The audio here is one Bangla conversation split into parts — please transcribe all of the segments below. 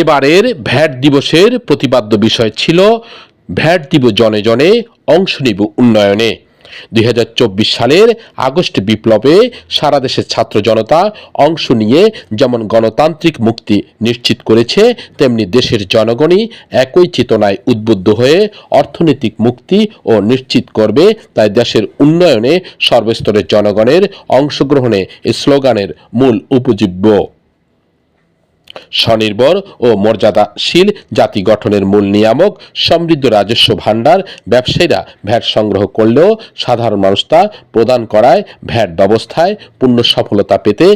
এবারের ভ্যাট দিবসের প্রতিপাদ্য বিষয় ছিল ভ্যাট দিব জনে জনে অংশ নিব উন্নয়নে। দুই হাজার চব্বিশ সালের আগস্ট বিপ্লবে সারা দেশের ছাত্র জনতা অংশ নিয়ে যেমন গণতান্ত্রিক মুক্তি নিশ্চিত করেছে, তেমনি দেশের জনগণই একই চেতনায় উদ্বুদ্ধ হয়ে অর্থনৈতিক মুক্তি ও নিশ্চিত করবে, তাই দেশের উন্নয়নে সর্বস্তরের জনগণের অংশগ্রহণে স্লোগানের মূল উপজীব্য। স্বনির্ভর ও মর্যাদাশীল জাতি গঠনের মূল নিয়ামক, সমৃদ্ধ রাজস্ব ভাণ্ডার, ব্যবসায়ীরা ভ্যাট সংগ্রহ করলেও সাধারণ মানুষ তা প্রদান করায় ভ্যাট ব্যবস্থায় পূর্ণ সফলতা পেতে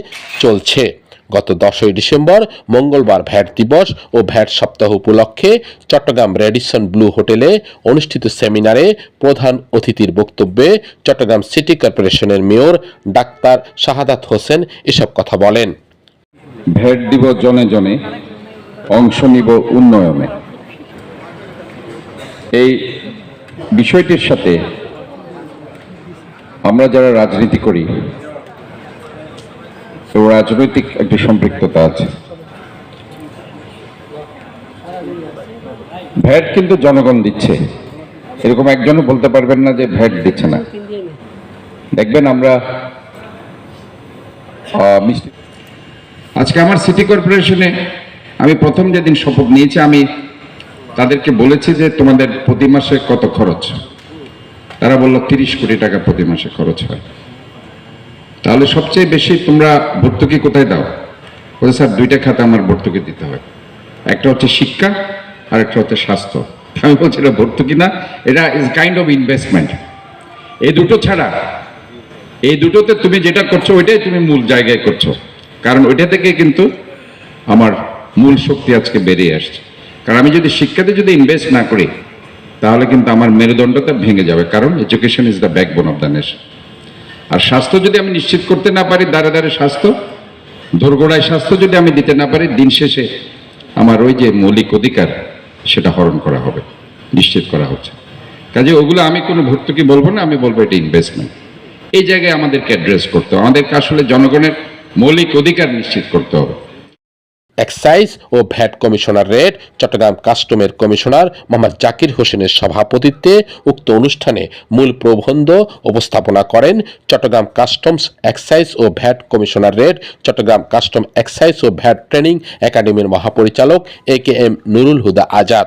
চলছে। গত দশই ডিসেম্বর মঙ্গলবার ভ্যাট দিবস ও ভ্যাট সপ্তাহ উপলক্ষে চট্টগ্রাম রেডিসন ব্লু হোটেলে অনুষ্ঠিত সেমিনারে প্রধান অতিথির বক্তব্যে চট্টগ্রাম সিটি কর্পোরেশনের মেয়র ডাক্তার শাহাদাত হোসেন এসব কথা বলেন। ভেট দিব জনে জনে, অংশ নিব উন্নয়নে। এই বিষয়টির সাথে আমরা যারা রাজনীতি করি তো রাজনৈতিক একটি সম্পৃক্ততা আছে। ভ্যাট কিন্তু জনগণ দিচ্ছে। এরকম একজনও বলতে পারবেন না যে ভ্যাট দিচ্ছে না। দেখবেন আমরা মিষ্টি আজকে আমার সিটি কর্পোরেশনে আমি প্রথম যেদিন শপথ নিয়েছি, আমি তাদেরকে বলেছি যে তোমাদের প্রতি মাসে কত খরচ? তারা বলল, তিরিশ কোটি টাকা প্রতি মাসে খরচ হয়। তাহলে সবচেয়ে বেশি তোমরা ভর্তুকি কোথায় দাও? বলে, স্যার, দুইটা খাতে আমার ভর্তুকি দিতে হয়। একটা হচ্ছে শিক্ষা আর একটা হচ্ছে স্বাস্থ্য। আমি বলছি, এটা ভর্তুকি না, এটা ইজ কাইন্ড অফ ইনভেস্টমেন্ট এই দুটো ছাড়া, এই দুটোতে তুমি যেটা করছ, ওইটাই তুমি মূল জায়গায় করছ। কারণ ওইটা থেকে কিন্তু আমার মূল শক্তি আজকে বেরিয়ে আসছে। কারণ আমি যদি শিক্ষাতে যদি ইনভেস্ট না করি, তাহলে কিন্তু আমার মেরুদণ্ডটা ভেঙে যাবে। কারণ education is the backbone of the nation আর স্বাস্থ্য যদি আমি নিশ্চিত করতে না পারি, দাঁড়ে দাঁড়ে স্বাস্থ্য দোরগোড়ায় স্বাস্থ্য যদি আমি দিতে না পারি, দিন শেষে আমার ওই যে মৌলিক অধিকার, সেটা হরণ করা হবে, নিশ্চিত করা হচ্ছে। কাজে ওগুলো আমি কোনো ভর্তুকি বলব না, আমি বলব এটা ইনভেস্টমেন্ট এই জায়গায় আমাদেরকে অ্যাড্রেস করতে হবে। আমাদেরকে আসলে জনগণের মৌলিক অধিকার নিশ্চিত করতে হবে। এক্সাইজ ও ভ্যাট কমিশনার রেড, চট্টগ্রাম কাস্টমের কমিশনার মোহাম্মদ জাকির হোসেনের সভাপতিত্বে উক্ত অনুষ্ঠানে মূল প্রবন্ধ উপস্থাপনা করেন চট্টগ্রাম কাস্টমস এক্সাইজ ও VAT commissioner red, Chattogram custom excise ও ভ্যাট ট্রেনিং একাডেমির মহাপরিচালক A K M Nurul Huda Azad.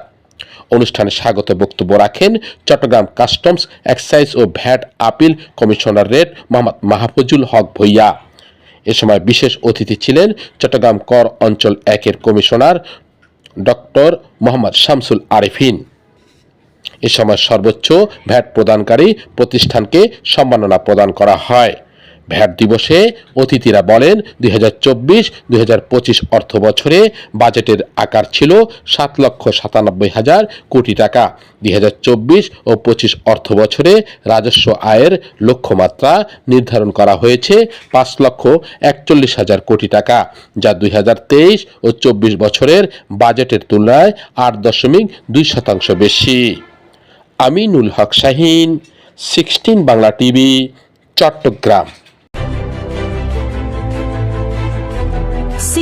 অনুষ্ঠানে স্বাগত বক্তব্য রাখেন চট্টগ্রাম কাস্টমস এক্সাইজ ও VAT appeal commissioner red Mohammad Mahfuzul Haque Bhuiyan. এ সময় বিশেষ অতিথি ছিলেন চট্টগ্রাম কর অঞ্চল একের কমিশনার ডক্টর মোহাম্মদ শামসুল আরিফিন। এ সময় সর্বোচ্চ ভ্যাট প্রদানকারী প্রতিষ্ঠানকে সম্মাননা প্রদান করা হয়। ভ্যাট দিবসে অতিথিরা বলেন দুই হাজার চব্বিশ হাজার পঁচিশ অর্থ বছরে বাজেটের আকার ছিল সাত লক্ষ সাতানব্বই হাজার কোটি টাকা। দুই হাজার চব্বিশ ও পঁচিশ অর্থ বছরে রাজস্ব আয়ের লক্ষ্যমাত্রা নির্ধারণ করা হয়েছে পাঁচ লক্ষ একচল্লিশ হাজার কোটি টাকা, যা দুই হাজার তেইশ ও চব্বিশ বছরের বাজেটের তুলনায় আট দশমিক দুই শতাংশ বেশি। Aminul Haque Shahin, sixteen Bangla TV, Chattogram.